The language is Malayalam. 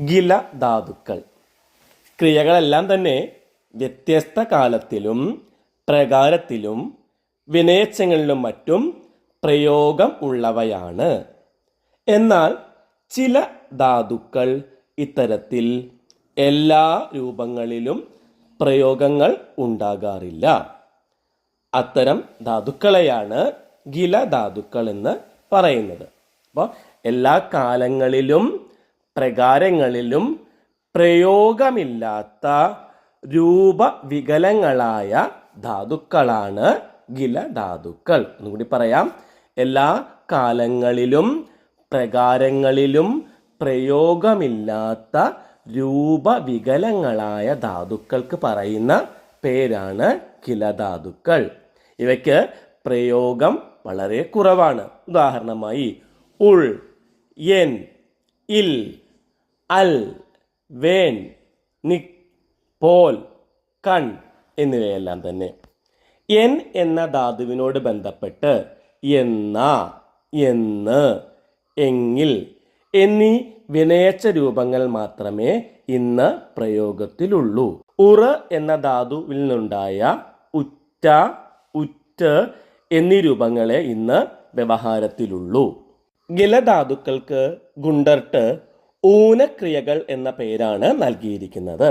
ഗില ധാതുക്കൾ ക്രിയകളെല്ലാം തന്നെ വ്യത്യസ്ത കാലത്തിലും പ്രകാരത്തിലും വിനയച്ചങ്ങളിലും മറ്റും പ്രയോഗം ഉള്ളവയാണ്. എന്നാൽ ചില ധാതുക്കൾ ഇത്തരത്തിൽ എല്ലാ രൂപങ്ങളിലും പ്രയോഗങ്ങൾ ഉണ്ടാകാറില്ല. അത്തരം ധാതുക്കളെയാണ് ഗില ധാതുക്കൾ എന്ന് പറയുന്നത്. അപ്പോൾ എല്ലാ കാലങ്ങളിലും പ്രകാരങ്ങളിലും പ്രയോഗമില്ലാത്ത രൂപവികലങ്ങളായ ധാതുക്കളാണ് ഗില ധാതുക്കൾ ഒന്നുകൂടി പറയാം. എല്ലാ കാലങ്ങളിലും പ്രകാരങ്ങളിലും പ്രയോഗമില്ലാത്ത രൂപവികലങ്ങളായ ധാതുക്കൾക്ക് പറയുന്ന പേരാണ് കിലധാതുക്കൾ ഇവയ്ക്ക് പ്രയോഗം വളരെ കുറവാണ്. ഉദാഹരണമായി ഉൾ എൻ ഇൽ അൽ വേൻ നി പോൽ കൺ എന്നിവയെല്ലാം തന്നെ. എൻ എന്ന ധാതുവിനോട് ബന്ധപ്പെട്ട് എന്ന എന്ന് എങ്കിൽ എന്നീ വിനയച്ച രൂപങ്ങൾ മാത്രമേ ഇന്ന് പ്രയോഗത്തിലുള്ളൂ. ഉറ എന്ന ധാതുവിൽ നിന്നുണ്ടായ ഉറ്റ ഉറ്റ് എന്നീ രൂപങ്ങളെ ഇന്ന് വ്യവഹാരത്തിലുള്ളൂ. ഗിലധാതുക്കൾക്ക് ഗുണ്ടർട്ട് ഊനക്രിയകൾ എന്ന പേരാണ് നൽകിയിരിക്കുന്നത്.